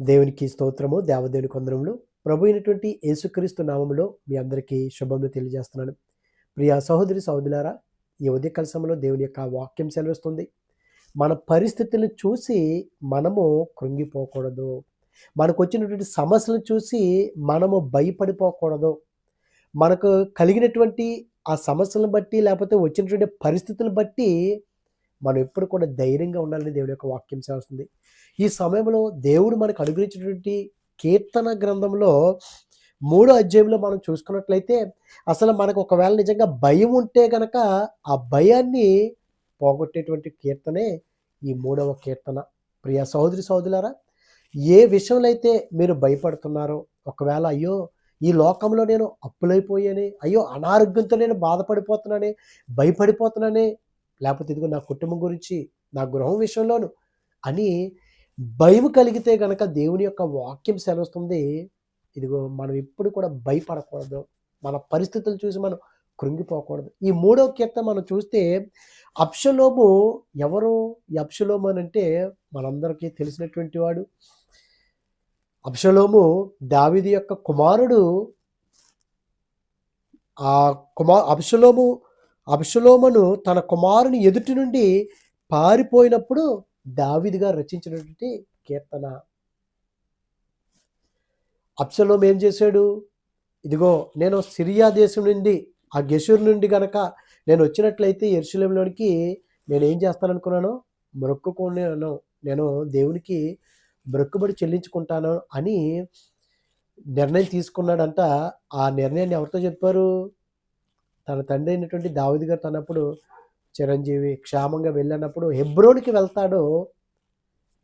దేవునికి స్తోత్రము దేవదేవుని కొందరంలో ప్రభు అయినటువంటి యేసుక్రీస్తు నామములో మీ అందరికీ శుభములు తెలియజేస్తున్నాను. ప్రియ సహోదరి సహోదరులారా ఈ ఉదయకాల సమయంలో దేవుని యొక్క వాక్యం సెలవిస్తుంది. మన పరిస్థితులను చూసి మనము కృంగిపోకూడదు. మనకు వచ్చినటువంటి సమస్యలను చూసి మనము భయపడిపోకూడదు. మనకు కలిగినటువంటి ఆ సమస్యలను బట్టి లేకపోతే వచ్చినటువంటి పరిస్థితులను బట్టి మనం ఎప్పుడు కూడా ధైర్యంగా ఉండాలని దేవుని యొక్క వాక్యం చేస్తుంది. ఈ సమయంలో దేవుడు మనకు అనుగ్రహించినటువంటి కీర్తన గ్రంథంలో మూడో అధ్యాయంలో మనం చూసుకున్నట్లయితే అసలు మనకు ఒకవేళ నిజంగా భయం ఉంటే గనక ఆ భయాన్ని పోగొట్టేటువంటి కీర్తనే ఈ మూడవ కీర్తన. ప్రియ సహోదరి సహోదరులారా ఏ విషయంలో అయితే మీరు భయపడుతున్నారో ఒకవేళ అయ్యో ఈ లోకంలో నేను అప్పులైపోయాని అయ్యో అనారోగ్యంతో నేను బాధపడిపోతున్నానే భయపడిపోతున్నానే లేకపోతే ఇదిగో నా కుటుంబం గురించి నా గృహం విషయంలోను అని భయం కలిగితే కనుక దేవుని యొక్క వాక్యం సెలవుస్తుంది. ఇదిగో మనం ఎప్పుడు కూడా భయపడకూడదు. మన పరిస్థితులు చూసి మనం కృంగిపోకూడదు. ఈ మూడో కీర్తన మనం చూస్తే అప్షలోము ఎవరు? ఈ అప్షలోము అని అంటే మనందరికీ తెలిసినటువంటి వాడు. అప్షలోము దావిది యొక్క కుమారుడు. ఆ కుమార్ అప్షలోము అబ్షలోమను తన కుమారుని ఎదుటి నుండి పారిపోయినప్పుడు దావిదిగా రచించినటువంటి కీర్తన. అప్షలోం ఏం చేశాడు? ఇదిగో నేను సిరియా దేశం నుండి ఆ గెషూర్ నుండి గనక నేను వచ్చినట్లయితే ఎరుశలంలోనికి నేను ఏం చేస్తాననుకున్నాను? మొక్కుకున్నాను. నేను దేవునికి మొక్కుబడి చెల్లించుకుంటాను అని నిర్ణయం తీసుకున్నాడంట. ఆ నిర్ణయాన్ని ఎవరితో చెప్పారు? తన తండ్రి అయినటువంటి దావిది గారు తనప్పుడు చిరంజీవి క్షేమంగా వెళ్ళినప్పుడు హెబ్రోనికి వెళ్తాడో.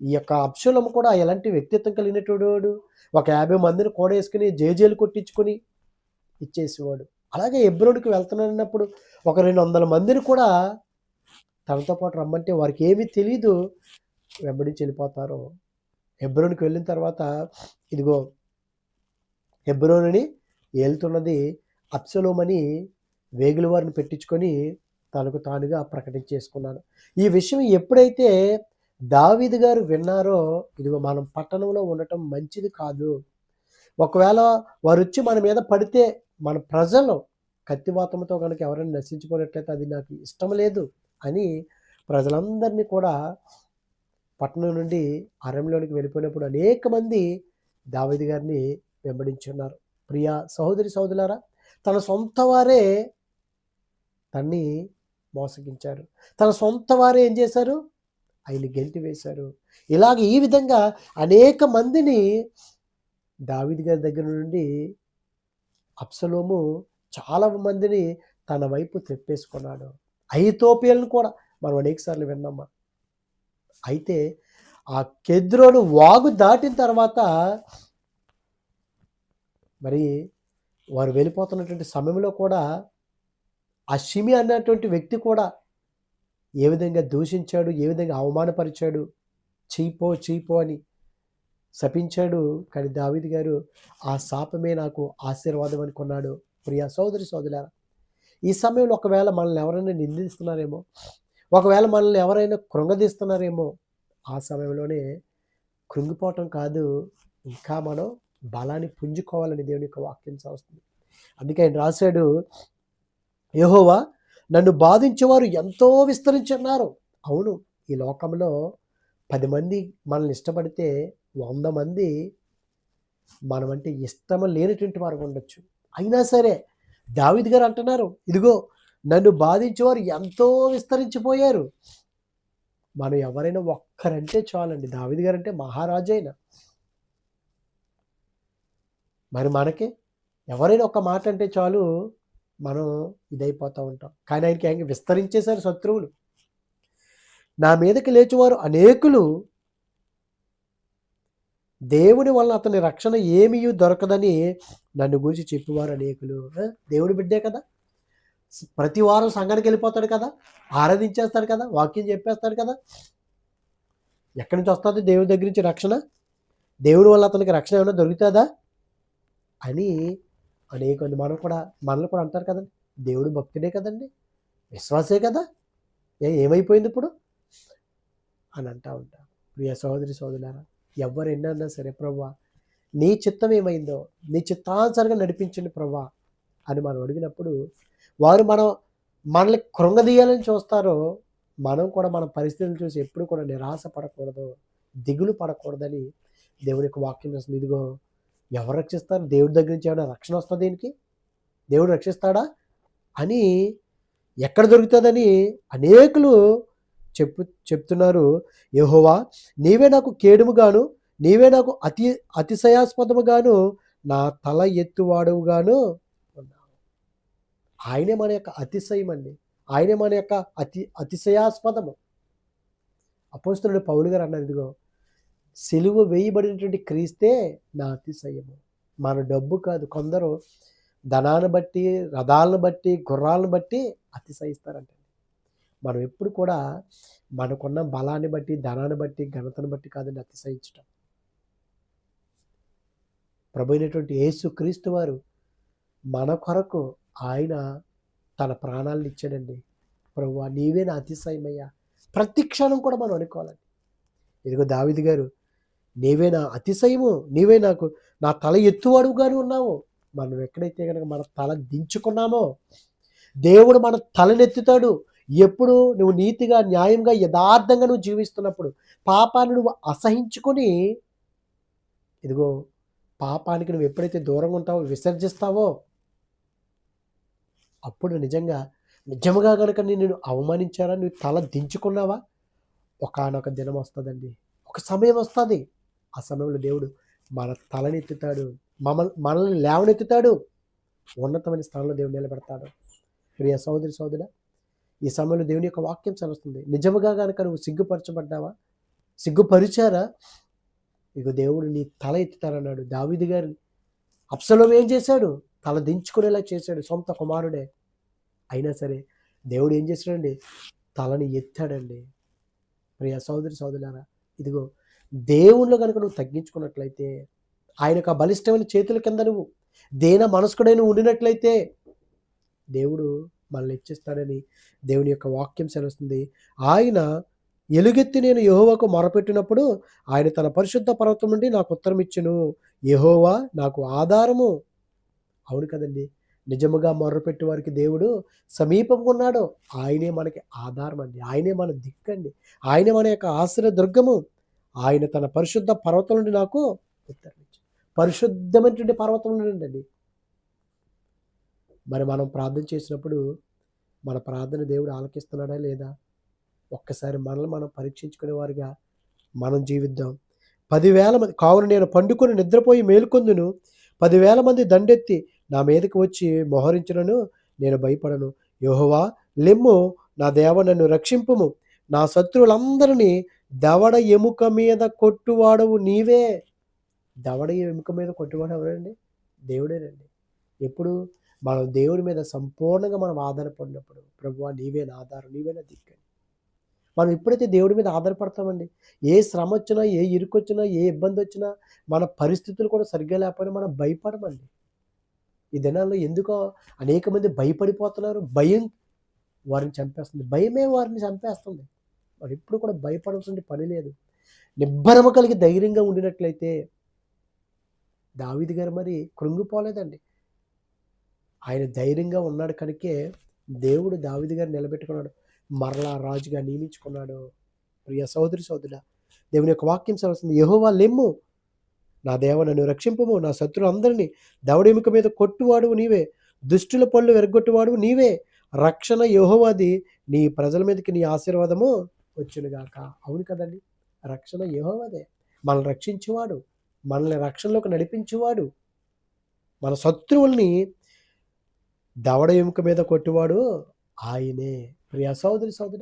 ఈ యొక్క అప్షులం కూడా ఎలాంటి వ్యక్తిత్వం కలిగినటువంటి వాడు? ఒక యాభై మందిని కూడా వేసుకుని జేజేలు కొట్టించుకొని ఇచ్చేసేవాడు. అలాగే హెబ్రోనికి వెళ్తున్నప్పుడు ఒక రెండు వందల మందిని కూడా తనతో పాటు రమ్మంటే వారికి ఏమీ తెలియదు వెంబడించి వెళ్ళిపోతారు హెబ్రోనికి వెళ్ళిన తర్వాత ఇదిగో హెబ్రోని ఏలుతున్నది అప్సలోమని వేగుల వారిని పెట్టించుకొని తనకు తానుగా ప్రకటించేసుకున్నాను ఈ విషయం ఎప్పుడైతే దావీదు గారు విన్నారో ఇదిగో మనం పట్టణంలో ఉండటం మంచిది కాదు. ఒకవేళ వారు వచ్చి మన మీద పడితే మన ప్రజలు కత్తివాతంతో కనుక ఎవరైనా నశించుకున్నట్లయితే అది నాకు ఇష్టం లేదు అని ప్రజలందరినీ కూడా పట్టణం నుండి అరణ్యంలోనికి వెళ్ళిపోయినప్పుడు అనేక మంది దావేది గారిని వెంబడించున్నారు. ప్రియా సహోదరి సహోదరులారా తన సొంత వారే తన్ని మోసగించారు. తన సొంత వారు ఏం చేశారు? ఆయన గెంటి వేశారు ఇలాగ ఈ విధంగా అనేక మందిని దావిద్ గారి దగ్గర నుండి అప్సలోము చాలా మందిని తన వైపు తెప్పేసుకున్నాడు. ఐతోపియలను కూడా మనం అనేకసార్లు విన్నామా అయితే ఆ కెద్రోను వాగు దాటిన తర్వాత మరి వారు వెళ్ళిపోతున్నటువంటి సమయంలో కూడా ఆ షిమి అన్నటువంటి వ్యక్తి కూడా ఏ విధంగా దూషించాడు ఏ విధంగా అవమానపరిచాడు చీపో చీపో అని శపించాడు. కానీ దావిది గారు ఆ శాపమే నాకు ఆశీర్వాదం అనుకున్నాడు ప్రియ సోదరి సోదరులారా ఈ సమయంలో ఒకవేళ మనల్ని ఎవరైనా నిందిస్తున్నారేమో ఒకవేళ మనల్ని ఎవరైనా కృంగదీస్తున్నారేమో ఆ సమయంలోనే కృంగిపోవటం కాదు ఇంకా మనం బలాన్ని పుంజుకోవాలని దేవుని యొక్క వాక్యం వస్తుంది అందుకే ఆయన రాశాడు యహోవా నన్ను బాధించేవారు ఎంతో విస్తరించున్నారు. అవును ఈ లోకంలో పది మంది మనల్ని ఇష్టపడితే వంద మంది మనమంటే ఇష్టం లేనటువంటి వారు ఉండొచ్చు. అయినా సరే దావిద్ గారు అంటున్నారు ఇదిగో నన్ను బాధించేవారు ఎంతో విస్తరించిపోయారు. మనం ఎవరైనా ఒక్కరంటే చాలండి దావిద్ గారు అంటే మహారాజైన మరి మనకి ఎవరైనా ఒక మాట అంటే చాలు మనం ఇదైపోతూ ఉంటాం. కానీ ఆయనకి ఆయన విస్తరించేశారు శత్రువులు. నా మీదకి లేచివారు అనేకులు. దేవుని వల్ల అతని రక్షణ ఏమీ దొరకదని నన్ను గురించి చెప్పేవారు అనేకులు. దేవుడి బిడ్డే కదా? ప్రతి వారం సంఘానికి వెళ్ళిపోతాడు కదా? ఆరాధించేస్తాడు కదా? వాక్యం చెప్పేస్తాడు కదా? ఎక్కడి నుంచి వస్తుంది దేవుడి దగ్గర నుంచి రక్షణ? దేవుడి వల్ల అతనికి రక్షణ ఏమైనా దొరుకుతుందా? అని అనేక మనం కూడా మనల్ని కూడా అంటారు కదండి. దేవుడు భక్తుడే కదండి. విశ్వాసే కదా. ఏ ఏమైపోయింది ఇప్పుడు? అని అంటా ఉంటాం. ప్రియ సహోదరి సోదరులారా ఎవరు ఎన్నన్నా సరే ప్రవ్వా నీ చిత్తం ఏమైందో నీ చిత్తానుసారంగా నడిపించండి ప్రవ్వా అని మనం అడిగినప్పుడు వారు మనం మనల్ని కృంగదీయాలని చూస్తారో మనం కూడా మన పరిస్థితులను చూసి ఎప్పుడు కూడా నిరాశ పడకూడదు దిగులు పడకూడదని దేవుని యొక్క వాక్యం చేస్తుంది ఇదిగో ఎవరు రక్షిస్తారు? దేవుడి దగ్గర నుంచి ఏమైనా రక్షణ వస్తుంది దీనికి? దేవుడు రక్షిస్తాడా? అని ఎక్కడ దొరుకుతుందని అనేకులు చెప్పు చెప్తున్నారు. యహోవా నీవే నాకు కేడుముగాను నీవే నాకు అతి అతిశయాస్పదముగాను నా తల ఎత్తువాడుగాను ఉన్నావు ఆయనే మన యొక్క అతిశయం అండి ఆయనే మన యొక్క అతి అతిశయాస్పదము. అపోస్తుడు పౌలు గారు అన్నారు ఇదిగో సిలువ వేయబడినటువంటి క్రీస్తే నా అతిశయము. మన డబ్బు కాదు కొందరు ధనాన్ని బట్టి రథాలను బట్టి గుర్రాలను బట్టి అతిశయిస్తారంట మనం ఎప్పుడు కూడా మనకున్న బలాన్ని బట్టి ధనాన్ని బట్టి ఘనతను బట్టి కాదండి అతిశయించటం. ప్రభు అయినటువంటి యేసు క్రీస్తు వారు మన కొరకు ఆయన తన ప్రాణాలను ఇచ్చాడండి. ప్రభు నీవే నా అతిశయమయ్యా. ప్రతి క్షణం కూడా మనం అనుకోవాలండి. ఇదిగో దావిది గారు నీవే నా అతిశయము నీవే నాకు నా తల ఎత్తువడుగాను ఉన్నావు. మనం ఎక్కడైతే కనుక మన తల దించుకున్నామో దేవుడు మన తలనెత్తుతాడు. ఎప్పుడు నువ్వు నీతిగా న్యాయంగా యథార్థంగా నువ్వు జీవిస్తున్నప్పుడు పాపాన్ని నువ్వు అసహించుకొని ఇదిగో పాపానికి నువ్వు ఎప్పుడైతే దూరంగా ఉంటావో విసర్జిస్తావో అప్పుడు నిజంగా నిజముగా కనుక నేను అవమానించారా నువ్వు తల దించుకున్నావా? ఒకనొక దినం వస్తుందండి. ఒక సమయం వస్తుంది. ఆ సమయంలో దేవుడు మన తలనెత్తుతాడు మమ మనల్ని లేవనెత్తుతాడు. ఉన్నతమైన స్థానంలో దేవుడు నిలబెడతాడు. ప్రియ సోదరి సోదర ఈ సమయంలో దేవుని యొక్క వాక్యం చదువుతుంది. నిజముగా కనుక నువ్వు సిగ్గుపరచబడ్డావా? సిగ్గుపరిచారా? ఇక దేవుడు నీ తల ఎత్తుతారన్నాడు దావిది గారిని అప్సలం ఏం చేశాడు? తల దించుకునేలా చేశాడు. సొంత కుమారుడే. అయినా సరే దేవుడు ఏం చేశాడండి? తలని ఎత్తాడండి. ప్రియ సోదరి సోదరులారా ఇదిగో దేవుళ్ళు కనుక నువ్వు తగ్గించుకున్నట్లయితే ఆయనకు ఆ బలిష్టమైన చేతుల కింద నువ్వు దేన మనస్కుడైన ఉండినట్లయితే దేవుడు మనల్ని ఇచ్చిస్తాడని దేవుని యొక్క వాక్యం సెలవుస్తుంది. ఆయన ఎలుగెత్తి నేను యహోవాకు మొరపెట్టినప్పుడు ఆయన తన పరిశుద్ధ పర్వతం నుండి నాకు ఉత్తరం ఇచ్చును యహోవా నాకు ఆధారము. అవును కదండి. నిజముగా మొర్రపెట్టి వారికి దేవుడు సమీపంగా ఉన్నాడు. ఆయనే మనకి ఆధారం అండి ఆయనే మన దిక్కండి. ఆయనే మన యొక్క ఆశ్రయ దుర్గము. ఆయన తన పరిశుద్ధ పర్వతం నుండి నాకు ఉత్తరం పరిశుద్ధమైనటువంటి పర్వతం నుండి అండి. మరి మనం ప్రార్థన చేసినప్పుడు మన ప్రార్థన దేవుడు ఆలకిస్తున్నాడా లేదా? ఒక్కసారి మనల్ని మనం పరీక్షించుకునే వారిగా మనం జీవిద్దాం. పదివేల మంది కావున నేను పండుకొని నిద్రపోయి మేల్కొందును. పదివేల మంది దండెత్తి నా మీదకి వచ్చి మోహరించినను నేను భయపడను. యోహవా లెమ్ము నా దేవ నన్ను రక్షింపుము. నా శత్రువులందరినీ దవడ ఎముక మీద కొట్టువాడవు నీవే. దవడ ఎముక మీద కొట్టువాడు ఎవరండి? దేవుడేనండి. ఎప్పుడు మనం దేవుడి మీద సంపూర్ణంగా మనం ఆధారపడినప్పుడు ప్రభు నీవే నా ఆధారం నీవే నా దిక్కని మనం ఎప్పుడైతే దేవుడి మీద ఆధారపడతామండి ఏ శ్రమ వచ్చినా ఏ ఇరుకొచ్చినా ఏ ఇబ్బంది వచ్చినా మన పరిస్థితులు కూడా సరిగ్గా లేకపోయినా మనం భయపడమండి. ఈ దినాల్లో ఎందుకో అనేక మంది భయపడిపోతున్నారు భయం వారిని చంపేస్తుంది భయమే వారిని చంపేస్తుంది. మరి ఎప్పుడు కూడా భయపడాల్సిన పని లేదు. నిబ్బరమ కలిగి ధైర్యంగా ఉండినట్లయితే దావిది గారు మరి కృంగిపోలేదండి. ఆయన ధైర్యంగా ఉన్నాడు కనుకే దేవుడు దావిది గారు నిలబెట్టుకున్నాడు. మరలా రాజుగా నియమించుకున్నాడు. ప్రియ సోదరి సోదరుడ దేవుని యొక్క వాక్యం సరస్తుంది యహోవా లెమ్ము నా దేవ నన్ను రక్షింపము నా శత్రులందరినీ దవడెముక మీద కొట్టువాడు నీవే దుష్టుల పళ్ళు ఎరగొట్టువాడు నీవే రక్షణ యహోవాది నీ ప్రజల మీదకి నీ ఆశీర్వాదము వచ్చునుగాక. అవును కదండి. రక్షణ యహోవదే. మనల్ని రక్షించేవాడు మనల్ని రక్షణలోకి నడిపించేవాడు మన శత్రువుల్ని దవడ ఎముక మీద కొట్టువాడు ఆయనే. ప్రియా సోదరి సోదర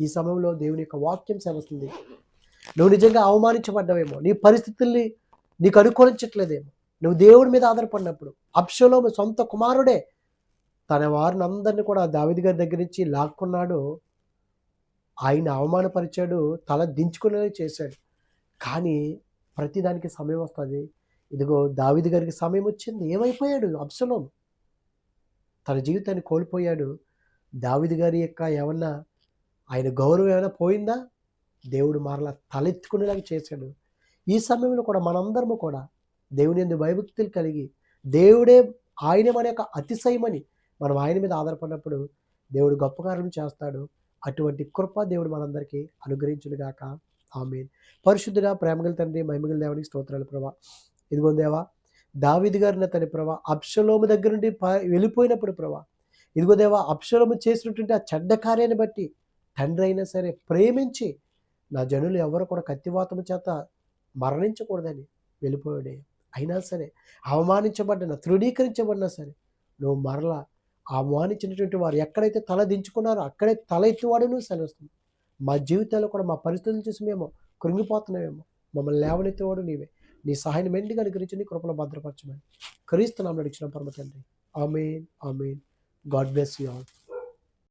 ఈ సమయంలో దేవుని యొక్క వాక్యం సెలవుతుంది. నువ్వు నిజంగా అవమానించబడ్డావేమో. నీ పరిస్థితుల్ని నీకు అనుకూలించట్లేదేమో. నువ్వు దేవుడి మీద ఆధారపడినప్పుడు అప్షలో సొంత కుమారుడే తన వారిని అందరినీ కూడా దావిది గారి దగ్గర నుంచి లాక్కున్నాడు. ఆయన అవమానపరిచాడు తల దించుకునేలా చేశాడు. కానీ ప్రతిదానికి సమయం వస్తుంది. ఇదిగో దావిది గారికి సమయం వచ్చింది. ఏమైపోయాడు? అప్సలోం తన జీవితాన్ని కోల్పోయాడు. దావిది గారి యొక్క ఏమన్నా ఆయన గౌరవం ఏమైనా పోయిందా? దేవుడు మరలా తలెత్తుకునేలాగా చేశాడు. ఈ సమయంలో కూడా మనందరము కూడా దేవుని ఎందు భయభక్తులు కలిగి దేవుడే ఆయన మన యొక్క అతిశయమని మనం ఆయన మీద ఆధారపడినప్పుడు దేవుడు గొప్ప కార్యం చేస్తాడు. అటువంటి కృప దేవుడు మనందరికీ అనుగ్రహించునుగాక. ఆమె పరిశుద్ధుడ ప్రేమగల తండ్రి మహిమగల దేవునికి స్తోత్రాలు ప్రభా. ఇదిగో దేవా దావిది గారిన తన ప్రభా అప్షలోము దగ్గర నుండి ప- వెళ్ళిపోయినప్పుడు ప్రభా. ఇదిగో దేవా అప్షలోము చేసినటువంటి ఆ చెడ్డ కార్యాన్ని బట్టి తండ్రి అయినా సరే ప్రేమించి నా జనులు ఎవరు కూడా కత్తివాతము చేత మరణించకూడదని వెళ్ళిపోయాడే. అయినా సరే అవమానించబడిన తృణీకరించబడినా సరే నువ్వు మరలా అవమానించినటువంటి వారు ఎక్కడైతే తల దించుకున్నారో అక్కడే తల ఎత్తివాడును నువ్వు సెలవుస్తుంది మా జీవితాల్లో కూడా మా పరిస్థితులు చూసి మేము కృంగిపోతున్నామేమో. మమ్మల్ని లేవనెత్తేవాడు నీవే. నీ సహాయం మెండుగా అనుగ్రహించి నీ కృపలో భద్రపరచమని క్రీస్తు నామని నడిచిన పరమ తండ్రి. Amen amen. God bless you all.